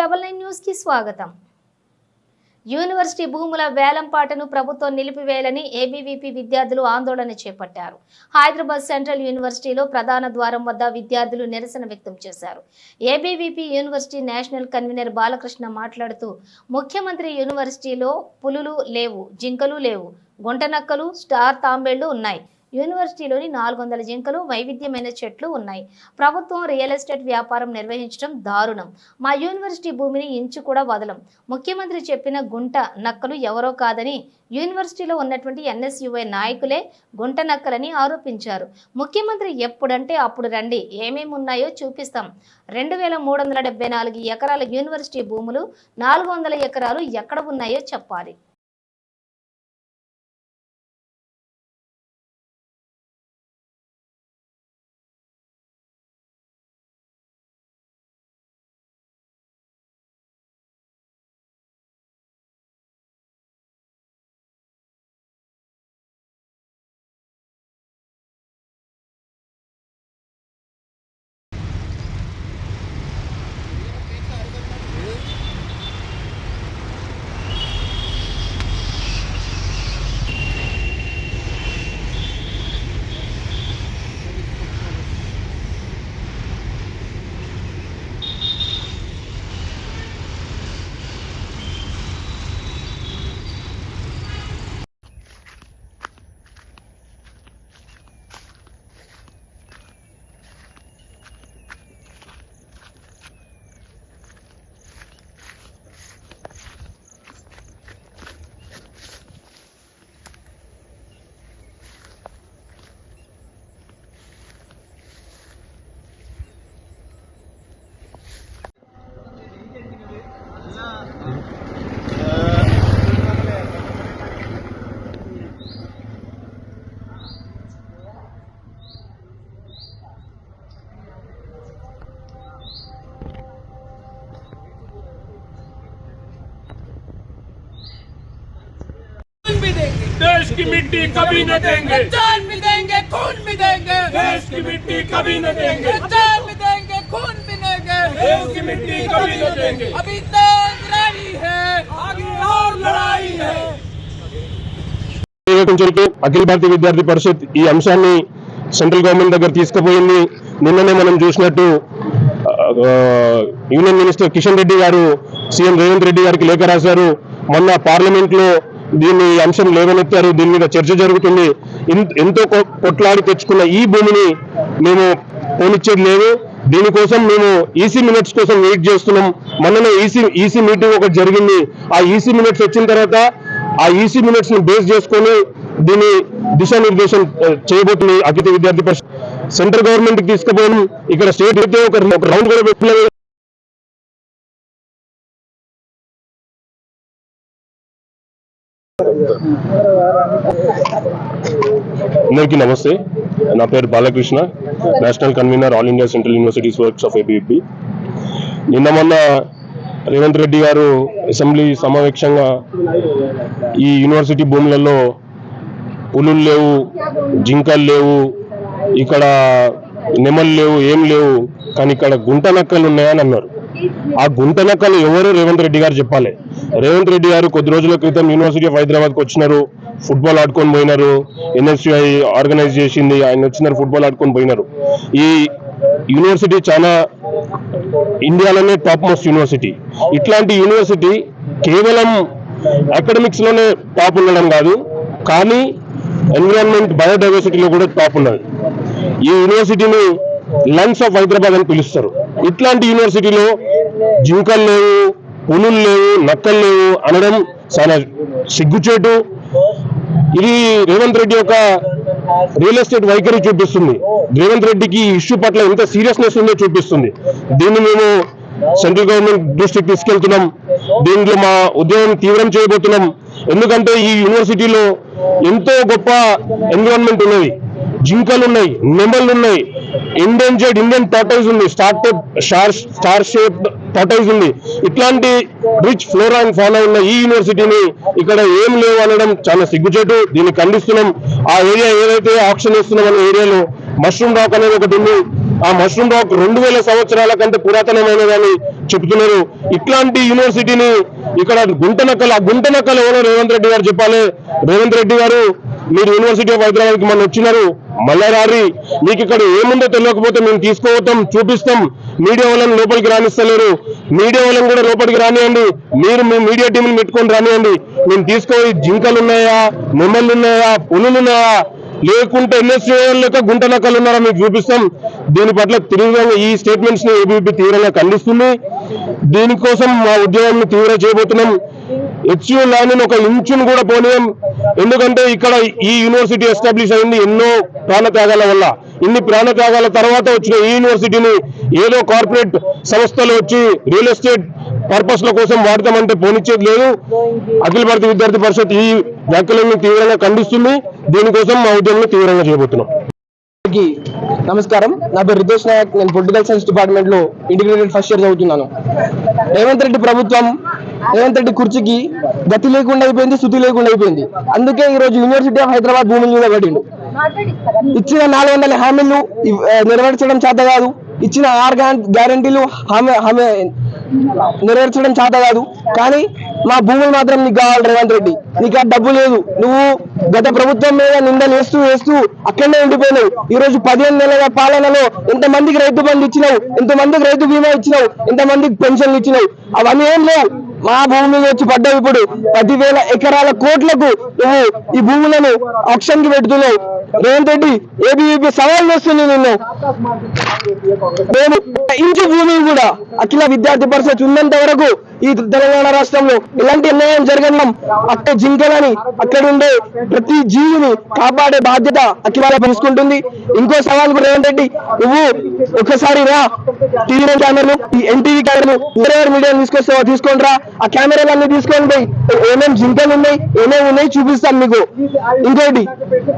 Double nine న్యూస్కి స్వాగతం. University భూముల వేలంపాటను ప్రభుత్వం నిలిపివేయాలని ఏబీవీపీ విద్యార్థులు ఆందోళన చేపట్టారు. హైదరాబాద్ సెంట్రల్ యూనివర్సిటీలో ప్రధాన ద్వారం వద్ద విద్యార్థులు నిరసన వ్యక్తం చేశారు. ABVP university national convener Balakrishna మాట్లాడుతూ ముఖ్యమంత్రి యూనివర్సిటీలో పులులు లేవు జింకలు లేవు గుంటనక్కలు స్టార్ తాంబేళ్ళు ఉన్నాయి. యూనివర్సిటీలోని నాలుగు వందల జింకలు వైవిధ్యమైన చెట్లు ఉన్నాయి. ప్రభుత్వం రియల్ ఎస్టేట్ వ్యాపారం నిర్వహించడం దారుణం. మా యూనివర్సిటీ భూమిని ఇంచు కూడా వదలం. ముఖ్యమంత్రి చెప్పిన గుంట నక్కలు ఎవరో కాదని యూనివర్సిటీలో ఉన్నటువంటి ఎన్ఎస్యుఐ నాయకులే గుంట నక్కలని ఆరోపించారు. ముఖ్యమంత్రి ఎప్పుడంటే అప్పుడు రండి ఏమేమి ఉన్నాయో చూపిస్తాం. రెండు వేల మూడు వందల డెబ్బై నాలుగు ఎకరాల యూనివర్సిటీ భూములు నాలుగు వందల ఎకరాలు ఎక్కడ ఉన్నాయో చెప్పాలి. देश की मिट्टी कभी न देंगे जान भी देंगे खून भी देंगे देश की मिट्टी कभी न देंगे जान भी देंगे खून भी देंगे देश की मिट्टी कभी न देंगे अभी तो लड़ाई है आगे और लड़ाई है పర్యవేక్షించడానికి అఖిల భారతీయ విద్యార్థి పరిషత్ ఈ అంశాన్ని సెంట్రల్ గవర్నమెంట్ దగ్గర తీసుకుపోయింది నిన్ననే మనం చూసినట్టు ఆ, యూనియన్ మినిస్టర్ కిషన్ రెడ్డి గారు సీఎం రేవంత్ రెడ్డి గారికి లేఖ రాశారు మొన్న పార్లమెంట్ దీని అంశం లేవనెత్తారు దీని మీద చర్చ జరుగుతుంది. ఎంతో కొ- కొట్లాడి తెచ్చుకున్న ఈ భూమిని మేము పోనిచ్చేది లేదు. దీనికోసం మేము ఈసీ మినిట్స్ కోసం వెయిట్ చేస్తున్నాం. మొన్ననే ఈసీ ఈసీ మీటింగ్ ఒకటి జరిగింది. ఆ ఈసీ మినిట్స్ వచ్చిన తర్వాత ఆ ఈసీ మినిట్స్ని బేస్ చేసుకొని దీన్ని దిశానిర్దేశం చేయబోతుంది అఖిత విద్యార్థి పరిషత్. సెంట్రల్ గవర్నమెంట్కి తీసుకుపోవడం ఇక్కడ స్టేట్ అయితే ఒక రౌండ్ కూడా పెట్టలేదు. అందరికీ నమస్తే. నా పేరు Balakrishna national convener all India central universities works of ABP నిన్న మొన్న రేవంత్ రెడ్డి గారు అసెంబ్లీ సమావేశంగా ఈ యూనివర్సిటీ భూములలో పులులు లేవు జింకలు లేవు ఇక్కడ నెమలు లేవు ఏం లేవు కానీ ఇక్కడ గుంట నక్కలు ఉన్నాయని అన్నారు. ఆ గుంటనక్కలు ఎవరు రేవంత్ రెడ్డి గారు చెప్పాలి. రేవంత్ రెడ్డి గారు కొద్ది రోజుల క్రితం యూనివర్సిటీ ఆఫ్ హైదరాబాద్కి వచ్చినారు. ఫుట్బాల్ ఆడుకొని పోయినారు. ఎన్ఎస్యుఐ ఆర్గనైజ్ చేసింది. ఆయన వచ్చినారు ఫుట్బాల్ ఆడుకొని పోయినారు. ఈ యూనివర్సిటీ చాలా ఇండియాలోనే టాప్ మోస్ట్ యూనివర్సిటీ ఇట్లాంటి యూనివర్సిటీ కేవలం అకాడమిక్స్లోనే టాప్ ఉండడం కాదు కానీ ఎన్విరాన్మెంట్ బయోడైవర్సిటీలో కూడా టాప్ ఉన్నది. ఈ యూనివర్సిటీని లంగ్స్ ఆఫ్ హైదరాబాద్ అని పిలుస్తారు. ఇట్లాంటి యూనివర్సిటీలో జింకలు లేవు పులులు లేవు నక్కలు లేవు అనడం చాలా సిగ్గుచేటు. ఇది రేవంత్ రెడ్డి యొక్క రియల్ ఎస్టేట్ వైఖరి చూపిస్తుంది. రేవంత్ రెడ్డికి ఈ ఇష్యూ పట్ల ఎంత సీరియస్నెస్ ఉందో చూపిస్తుంది. దీన్ని మేము సెంట్రల్ గవర్నమెంట్ దృష్టికి తీసుకెళ్తున్నాం. దీంట్లో మా ఉద్యోగం తీవ్రం చేయబోతున్నాం. ఎందుకంటే ఈ యూనివర్సిటీలో ఎంతో గొప్ప ఎన్విరాన్మెంట్ ఉన్నది. జింకలు ఉన్నాయి నెమళ్ళు ఉన్నాయి జెడ్ ఇండియన్ టాటైజ్ ఉంది స్టార్టప్ స్టార్ స్టార్ షేప్ టాటైజ్ ఉంది. ఇట్లాంటి రిచ్ ఫ్లోరా అండ్ ఫానా ఉన్న ఈ యూనివర్సిటీని ఇక్కడ ఏం లేవు అనడం చాలా సిగ్గుచేటు. దీన్ని ఖండిస్తున్నాం. ఆ ఏరియా ఏదైతే ఆప్షన్ ఇస్తున్నాం అనే ఏరియాలో మష్రూమ్ రాక్ అనేది ఒకటి ఉంది. ఆ మష్రూమ్ రాక్ రెండు వేల సంవత్సరాల కంటే పురాతనమైనదని చెప్తున్నారు ఇట్లాంటి యూనివర్సిటీని ఇక్కడ గుంటనక్కల ఆ గుంటనక్కల ఎవరో రేవంత్ రెడ్డి గారు చెప్పాలి. రేవంత్ రెడ్డి గారు మీరు యూనివర్సిటీ ఆఫ్ హైదరాబాద్కి మన వచ్చినారు మళ్ళా రారి. మీకు ఇక్కడ ఏముందో తెలియకపోతే మేము తీసుకోవటం చూపిస్తాం. మీడియా వాళ్ళని లోపలికి రానిస్తలేరు. మీడియా వాళ్ళని కూడా లోపలికి రానియండి. మీరు మీ మీడియా టీంని పెట్టుకొని రానియండి. మేము తీసుకోవాలి జింకలు ఉన్నాయా నెమ్మలు ఉన్నాయా పులులు ఉన్నాయా లేకుంటే ఎన్ఎస్సీ లేక గుంట నక్కలు ఉన్నారా మీకు చూపిస్తాం. దీని పట్ల తీవ్రంగా ఈ స్టేట్మెంట్స్ని ఏబీపీ తీవ్రంగా ఖండిస్తుంది. దీనికోసం మా ఉద్యోగాన్ని తీవ్ర చేయబోతున్నాం. హెచ్యూ ల్యాండ్ ఒక ఇంచును కూడా పోనీయం. ఎందుకంటే ఇక్కడ ఈ యూనివర్సిటీ ఎస్టాబ్లిష్ అయింది ఎన్నో ప్రాణత్యాగాల వల్ల. ఇన్ని ప్రాణత్యాగాల తర్వాత వచ్చిన ఈ యూనివర్సిటీని ఏదో కార్పొరేట్ సంస్థలు వచ్చి రియల్ ఎస్టేట్ పర్పస్ కోసం వాడతామంటే పోనిచ్చేది లేదు. అఖిల భారత విద్యార్థి పరిషత్ ఈ వ్యాఖ్యలను తీవ్రంగా ఖండిస్తుంది. దీనికోసం మా ఉద్యమం తీవ్రంగా చేయబోతున్నాం. నమస్కారం. నా పేరు రితేష్ నాయక్. నేను పొలిటికల్ సైన్స్ డిపార్ట్మెంట్లో ఇంటిగ్రేటెడ్ ఫస్ట్ ఇయర్ చదువుతున్నాను. రేవంత్ రెడ్డి ప్రభుత్వం రేవంత్ రెడ్డి కుర్చీకి గతి లేకుండా అయిపోయింది శుద్ధి లేకుండా అయిపోయింది. అందుకే ఈ రోజు యూనివర్సిటీ ఆఫ్ హైదరాబాద్ భూముల మీద పడిండు ఇచ్చిన నాలుగు వందల హామీలు నెరవేర్చడం చేత కాదు. ఇచ్చిన ఆరు గ్యారంటీలు హామీ హామీ నెరవేర్చడం చేత కాదు. కానీ మా భూములు మాత్రం నీకు కావాలి రేవంత్ రెడ్డి నీకు ఆ డబ్బు లేదు. నువ్వు గత ప్రభుత్వం మీద నిందలు వేస్తూ వేస్తూ అక్కడనే ఉండిపోయినావు. ఈ రోజు పదిహేను నెలల పాలనలో ఎంత మందికి రైతు బంధు ఇచ్చినావు? ఎంత మందికి రైతు బీమా ఇచ్చినావు? ఎంత మందికి పెన్షన్లు ఇచ్చినావు? అవన్నీ ఏం లేవు. మా భూమి మీద వచ్చి పడ్డావు ఇప్పుడు. పదివేల ఎకరాల కోట్లకు నువ్వు ఈ భూములను ఆప్షన్కి పెడుతున్నావు. రేవంత్ రెడ్డి ఏబీవీపీ సవాల్ చేస్తుంది నిన్ను. మేము ఇంచు భూమి కూడా అఖిల విద్యార్థి పరిషత్ ఉన్నంత వరకు ఈ తెలంగాణ రాష్ట్రంలో ఇలాంటి అన్యాయం జరగడం అక్కడ జింకలని అక్కడ ఉండే ప్రతి జీవిని కాపాడే బాధ్యత అఖిలాల పంచుకుంటుంది ఇంకో సవాల్ కూడా రేవంత్ రెడ్డి నువ్వు ఒకసారి రా టీవీ కెమెరాలు ఈ ఎన్టీవీ కెమెరాలు వేరే మీడియా తీసుకొస్తావా తీసుకొని రా ఆ కెమెరాలన్నీ తీసుకొని పోయి ఏమేమి జింకలు ఉన్నాయి ఏమేమి ఉన్నాయి చూపిస్తాను మీకు. ఇంకోటి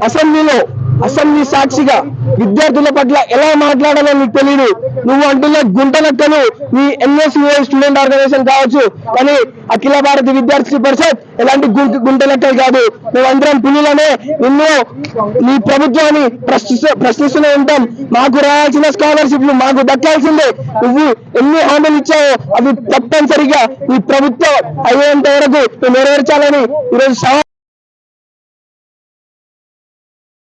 అసెంబ్లీలో అసెంబ్లీ సాక్షిగా విద్యార్థుల పట్ల ఎలా మాట్లాడాలో నీకు తెలియదు నువ్వు అంటున్న గుంటనక్కలు నీ ఎన్ఎస్యుఐ స్టూడెంట్ ఆర్గనైజేషన్ కావచ్చు కానీ అఖిల భారత విద్యార్థి పరిషత్ ఎలాంటి గుంట గుంటనక్కలు కాదు. మేమందరం పిల్లలనే నిన్ను నీ ప్రభుత్వాన్ని ప్రశ్నిస్తూనే ఉంటాం. మాకు రావాల్సిన స్కాలర్షిప్లు మాకు దక్కాల్సిందే. నువ్వు ఎన్ని హామీలు ఇచ్చావో అవి తప్పనిసరిగా నీ ప్రభుత్వం అయ్యేంత వరకు నువ్వు నెరవేర్చాలని ఈరోజు